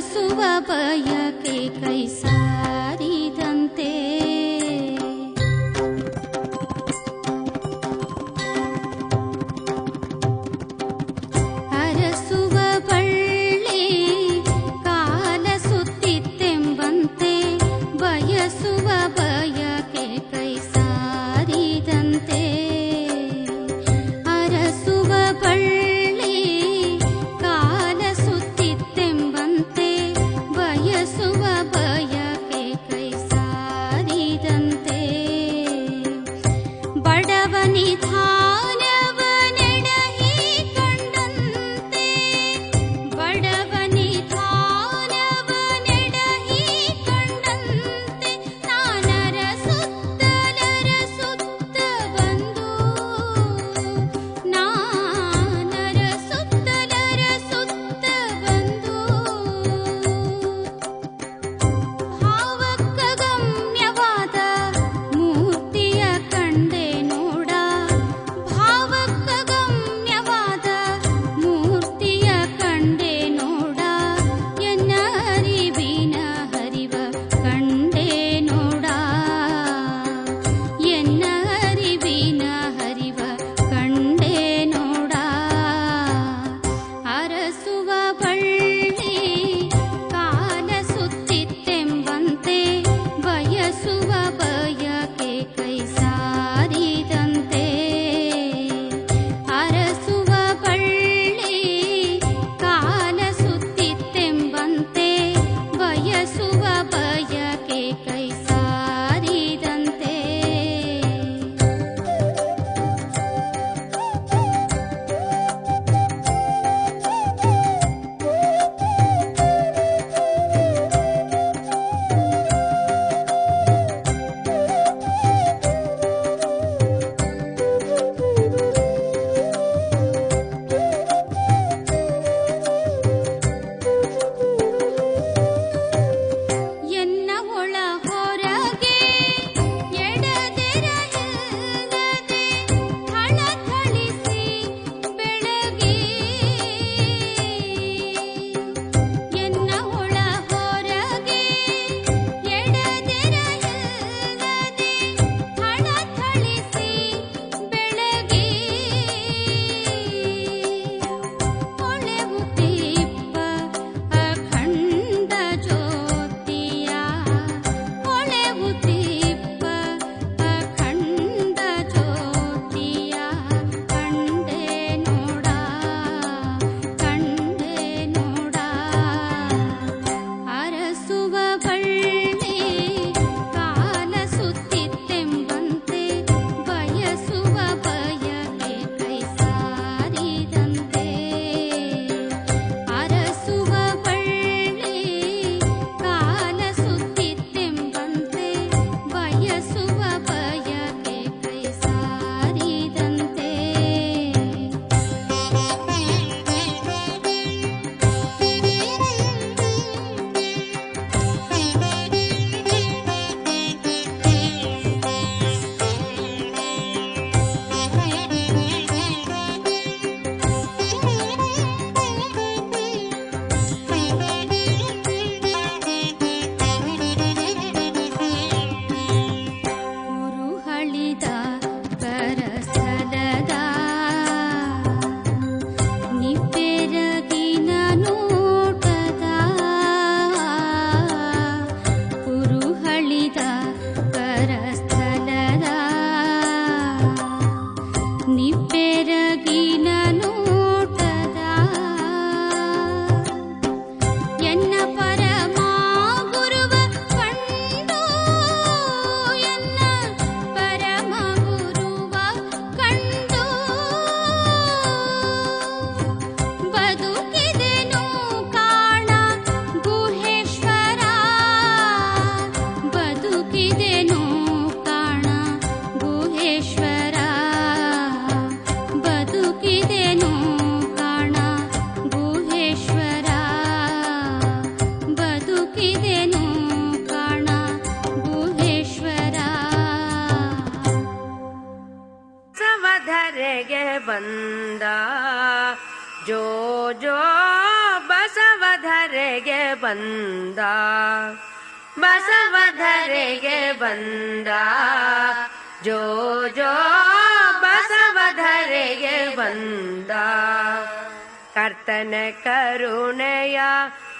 सुवपय के कै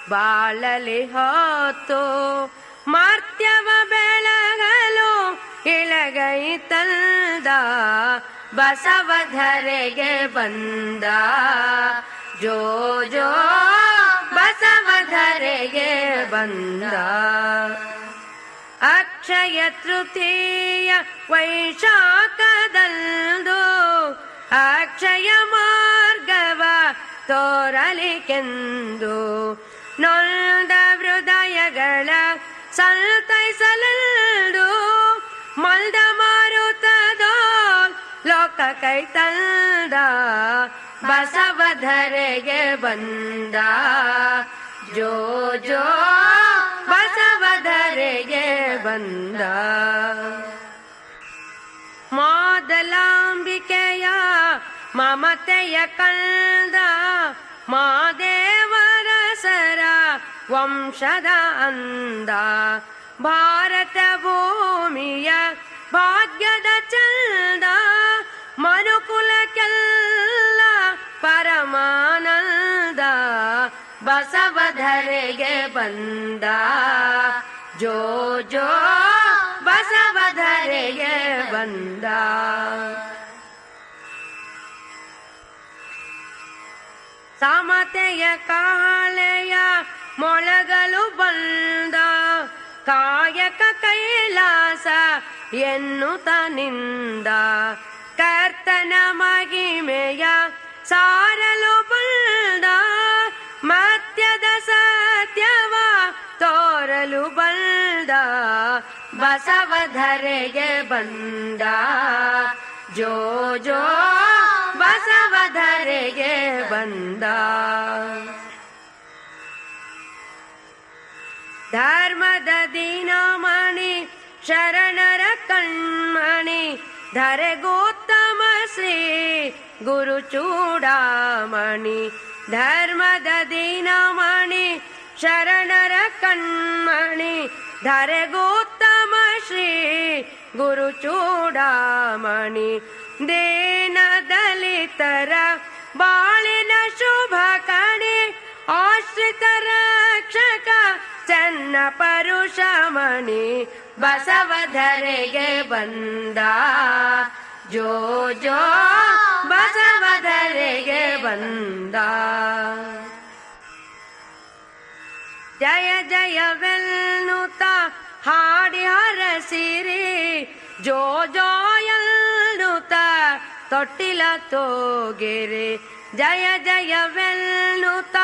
ಬಾಳಲಿ ಹೋತು. ಮಾರ್ತ್ಯವ ಬೆಳಗಲು ಇಳಗೈ ತಂದ. ಬಸವಧರೆಗೆ ಬಂದ. ಜೋ ಜೋ, ಬಸವಧರೆಗೆ ಬಂದ. ಅಕ್ಷಯ ತೃತೀಯ ವೈಶಾಖದಂದು ಅಕ್ಷಯ ಮಾರ್ಗವ ತೋರಲಿಕೆಂದು. ನೊಂದ ಹೃದಯಗಳ ಸಂತೈಸಲೆಂದು ಮಲ್ದ ಮಾರುತ್ತದೋ ಲೋಕ ಕೈ ತಂದ ಬಸವಧರೆಗೆ ಬಂದ. ಜೋ ಜೋ, ಬಸವಧರೆಗೆ ಬಂದ. ಮಾದಲಾಂಬಿಕೆಯ ಮಮತೆಯ ಕಂದ ವಂಶದ ಅಂದ ಭಾರತ ಭೂಮಿಯ ಭಾಗ್ಯದ ಚಂದ. ಮನುಕುಲಕ್ಕೆಲ್ಲ ಪರಮಾನಂದ. ಬಸವಧರೆಗೆ ಬಂದ. ಜೋ ಜೋ, ಬಸವಧರೆಗೆ ಬಂದ. ಸಮತೆಯ ಕಾಳೆಯ ಮೊಳಗಲು ಬಂದ ಕಾಯಕ ಕೈಲಾಸ ಎನ್ನುತ್ತನಿಂದ ಕರ್ತನ ಮಹಿಮೆಯ ಸಾರಲು ಬಂದ ಮತ್ಯದ ಸತ್ಯವ ತೋರಲು ಬಂದ ಬಸವಧರೆಗೆ ಬಂದ. ಜೋ ಜೋ ಬಸವಧರೆಗೆ ಬಂದ. धर्म दीनमणि शरणर कण्णि धर गोत्तम श्री गुरुचूडामणि धर्म दीनमणि शरणर कण्णि धर गोत्तम श्री गुरुचूडामणि। देन दलितर बालिन शुभकणि आश्रित रक्षका ಚನ್ನ ಪರುಷಮಣಿ ಬಸವಧರೆಗೆ ಬಂದ ಜೋ ಜೋ ಬಸವಧರೆಗೆ ಬಂದ ಜಯ ಜಯವೆನ್ನುತ್ತ ಹಾಡಿ ಹರಸಿರಿ ಜೋ ಜೋ ಎನ್ನುತ್ತ ತೊಟ್ಟಿಲ ತೋಗಿರಿ ಜಯ ಜಯವೆನ್ನುತ್ತ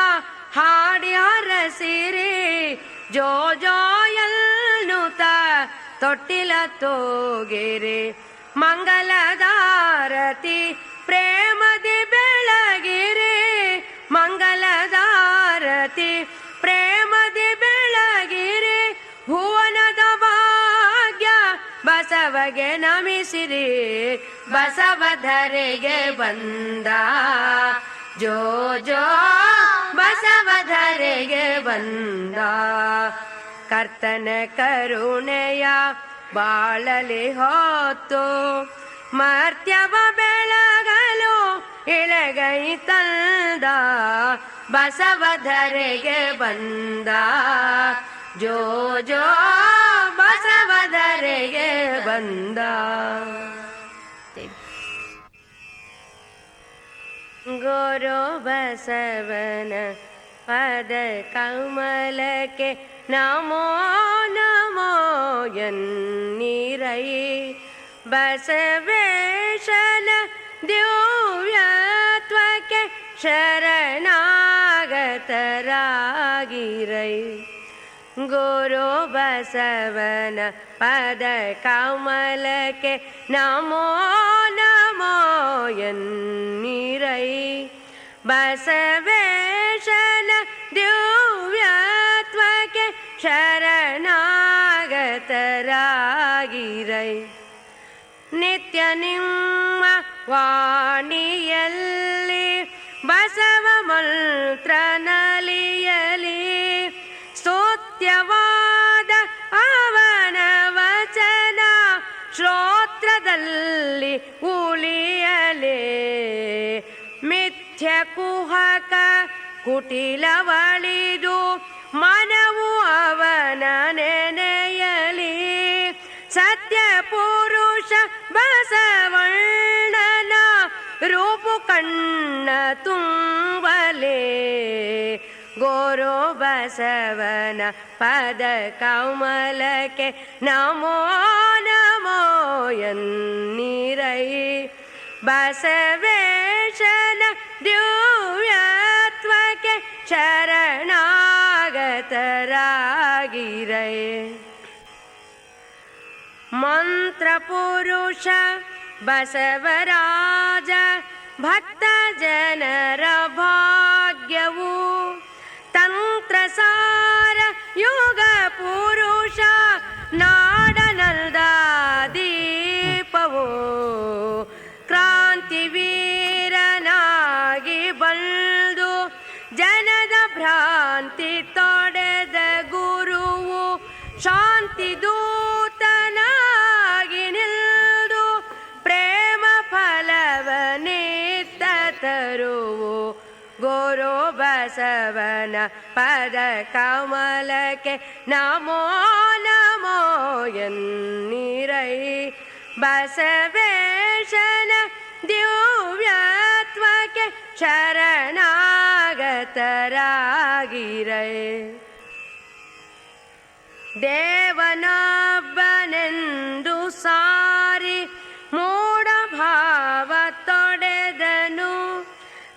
ಹಾಡಿ ಹರಸಿರಿ ಜೋ ಎನ್ನುತ್ತ ತೊಟ್ಟಿಲ ತೋಗಿರಿ ಮಂಗಲದಾರತಿ ಪ್ರೇಮದಿ ಬೆಳಗಿರಿ ಮಂಗಲದಾರತಿ ಪ್ರೇಮದಿ ಬೆಳಗಿರಿ ಭುವನದ ಭಾಗ್ಯ ಬಸವಗೆ ನಮಿಸಿರಿ ಬಸವಧರೆಗೆ ಬಂದ ಜೋ ಜೋ ಬಸವಧರೆಗೆ ಬಂದ. ಕರ್ತನ ಕರುಣೆಯ ಬಾಳಲಿ ಹೊತ್ತು ಮರ್ತ್ಯವ ಬೆಳಗಲು ಇಳಗೈ ತಂದ. ಬಸವಧರೆಗೆ ಬಂದ. ಜೋ ಜೋ ಬಸವಧರೆಗೆ ಬಂದ. गोरो बसवन पद कमलके नमो नमो यन्निरै रै बसवे दिवके शरनागत गोरो बसवन पद कमलके नमो नमो यन्निरै। बसवेशन द्रुव्यात्मके शरणागतरागिरै। नत्यनि वाणि ಕುಹಕ ಕುಟಿಲವಳಿದು ಮನವು ಅವನ ನೆನೆಯಲಿ. ಸತ್ಯ ಪುರುಷ ಬಸವಣ್ಣನ ರೂಪು ಕಣ್ಣ ತುಂಬಲೆ. ಗೋರೋ ಬಸವನ ಪದ ಕಮಲಕ್ಕೆ ನಮೋ ನಮೋ ಎನ್ನೀರೈ. बसवेशन द्यूयात्मके चरणागतरागिरये मन्त्रपुरुष बसवराज राजा तन्त्रसार योगपुरुष पुरुष ಶಾಂತಿ ದೂತನಾಗಿ ನಿಲ್ದು ಪ್ರೇಮ ಫಲವನಿತ್ತ ತರುವು ಗೋರೋ ಬಸವನ ಪದ ಕಮಲಕ್ಕೆ ನಮೋ ನಮೋ ಎನ್ನೀರೈ ಬಸವೇಶನ ದಿವ್ಯತ್ವಕ್ಕೆ ಶರಣಾಗತರಾಗಿರೈ ದೇವನೊಬ್ಬನೆಂದು ಸಾರಿ ಮೂಢಭಾವ ತೊಡೆದನು.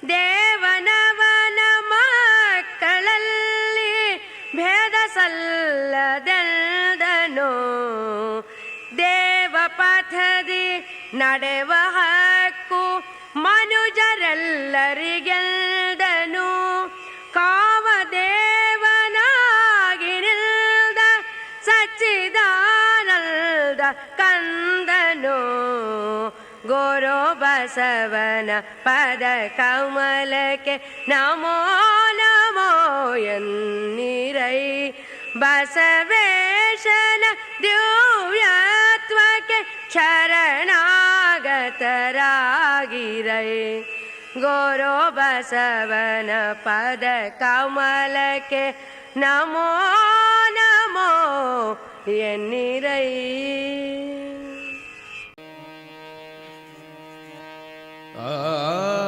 ದೇವನವನ ಮಕ್ಕಳಲ್ಲಿ ಭೇದ ಸಲ್ಲದೆಲ್ದನು ದೇವ ಪಥದಿ ನಡೆವ ಹಕ್ಕು ಮನುಜರೆಲ್ಲರಿಗೆಲ್ದನು ಬಸವನ ಪದ ಕಮಲಕ್ಕೆ ನಮೋ ನಮೋ ಎನ್ನೀರೈ ಬಸವೇಶನ ದಿವ್ಯತ್ವಕ್ಕೆ ಶರಣಾಗತರಾಗಿರೈ ಗೋರೋ ಬಸವನ ಪದ ಕಮಲಕ್ಕೆ ನಮೋ ನಮೋ ಎನ್ನಿರೈ Ah. ah, ah.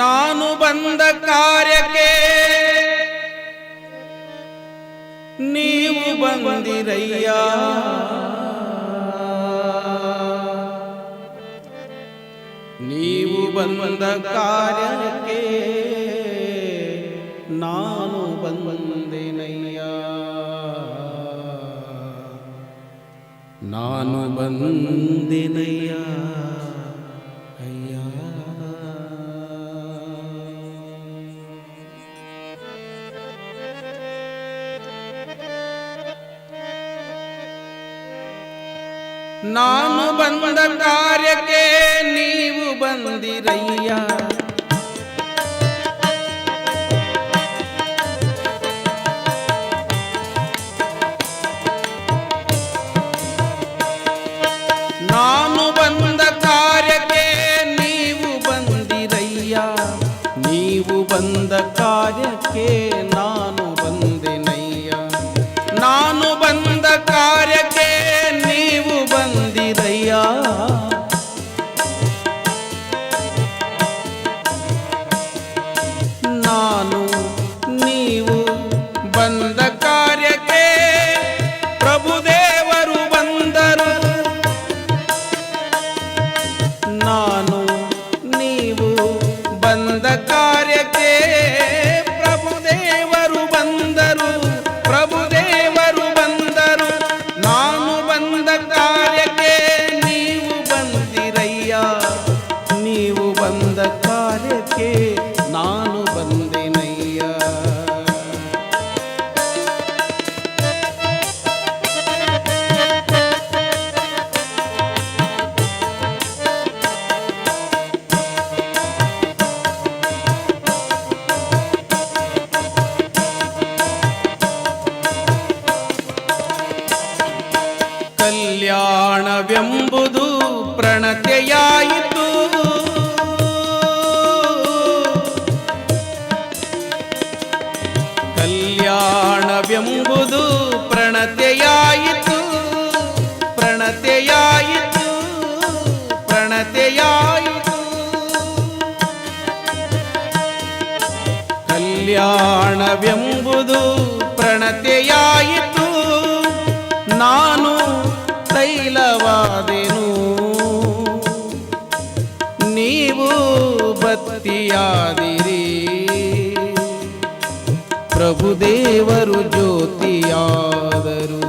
ನಾನು ಬಂದ ಕಾರ್ಯಕ್ಕೆ ಬಂದಿರಯ್ಯಾ. ನೀವು ಬಂದ ಕಾರ್ಯಕ್ಕೆ ನಾನು ಬಂದೇನಯ್ಯ. ನಾನು ಬಂದಿನಯ್ಯ. ನಾನು ಬಂದ ಕಾರ್ಯಕ್ಕೆ ನೀವು ಬಂದಿರಯ್ಯ da glória ಕಲ್ಯಾಣವೆಂಬುದು ಪ್ರಣತೆಯಾಯಿತು. ನಾನು ತೈಲವಾದೆನು. ನೀವು ಬತ್ತಿಯಾದಿರಿ ಪ್ರಭುದೇವರು ಜ್ಯೋತಿಯಾದರು.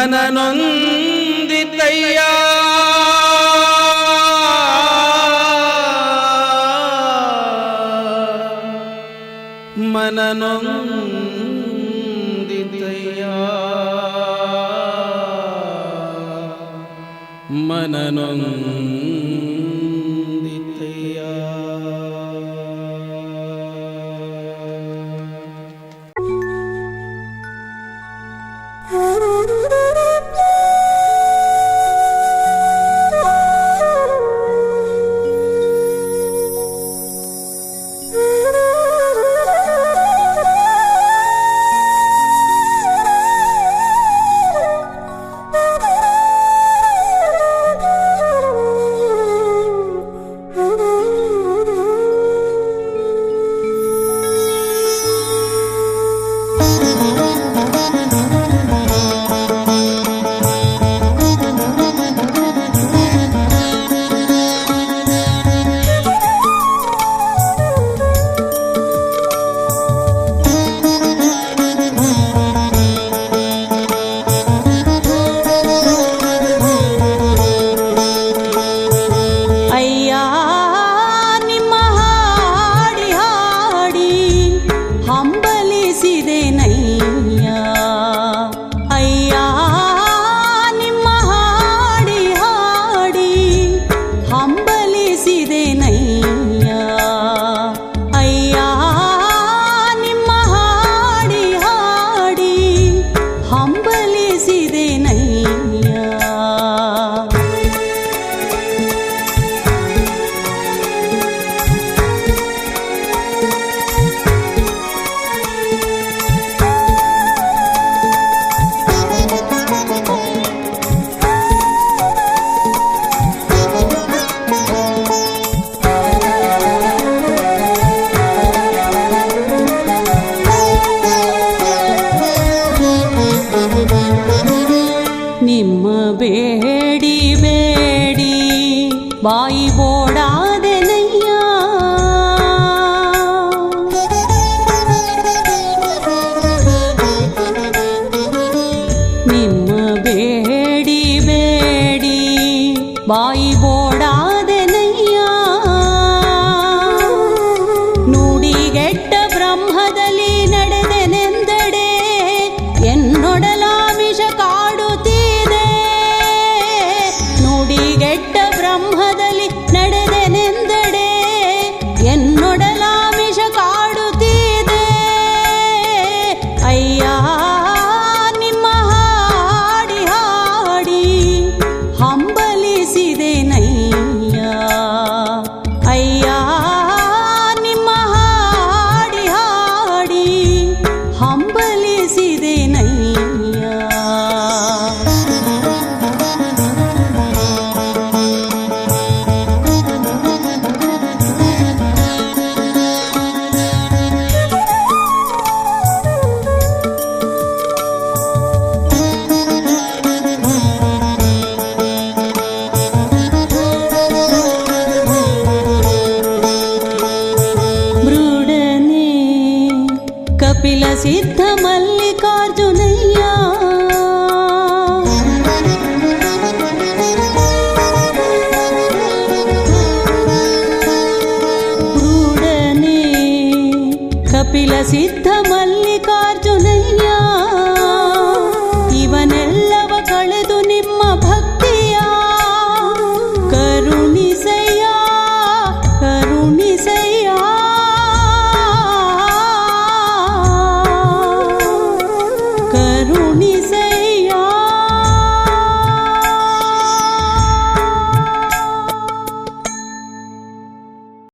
മനനൊന്തിത്തയ്യ മനനൊന്തിത്തയ്യ മനനൊന്തി